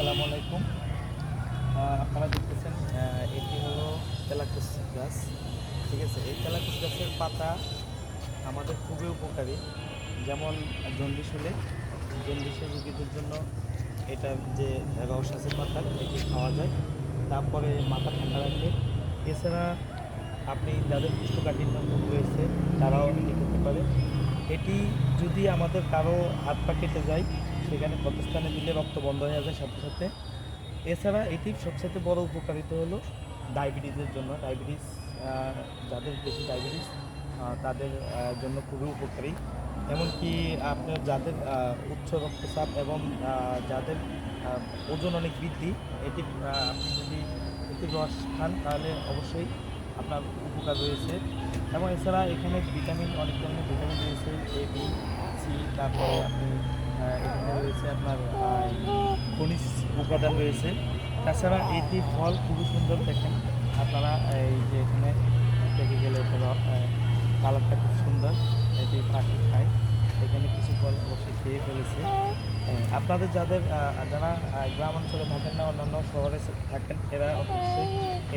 আসসালামু আলাইকুম। আপনারা দেখতেছেন এটি হলো তেলাকুচ গাছ, ঠিক আছে? এই তেলাকুচ গাছের পাতা আমাদের খুবই উপকারী। যেমন জন্ডিস হলে, জন্ডিসের রোগীদের জন্য এটা যে রস আছে পাতার এটি খাওয়া যায়। তারপরে মাথা ঠান্ডা রাখে এছাড়া আপনি যাদের কুষ্ঠকাঠিন্য রয়েছে, তারাও এটি করতে পারে। এটি যদি আমাদের কারও হাত পা কেটে যায় সেখানে ক্ষতস্থানে দিলে রক্ত বন্ধ হয়ে যায় সাথে সাথে। এছাড়া এটির সবচেয়ে বড় উপকারিতা হলো ডায়াবেটিসের জন্য। ডায়াবেটিস যাদের বেশি ডায়াবেটিস তাদের জন্য খুবই উপকারী। এমনকি আপনার যাদের উচ্চ রক্তচাপ এবং যাদের ওজন অনেক বৃদ্ধি, এটি আপনি যদি এটির রস খান তাহলে অবশ্যই আপনার উপকার রয়েছে। এবং এছাড়া এখানে ভিটামিন, অনেক ধরনের ভিটামিন রয়েছে, এ, বি, সি, তারপরে আপনি এখানে রয়েছে আপনার খনিজ উপাদান রয়েছে। তাছাড়া এটি ফল খুবই সুন্দর দেখেন। আপনারা এই যে এখানে দেখে গেলে কালারটা খুব সুন্দর। এটি পাখি খায়। এখানে কিছু ফল অবশ্যই খেয়ে ফেলেছে। আপনাদের যাদের যারা গ্রাম অঞ্চলে থাকেন না, অন্যান্য শহরে থাকেন, এরা অবশ্যই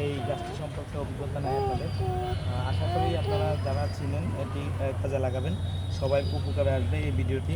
এই গাছটি সম্পর্কে অভিজ্ঞতা নেয় আপনাদের। আশা করি আপনারা যারা চিনেন, এটি কাজে লাগাবেন। সবাই উপকারে আসবে এই ভিডিওটি।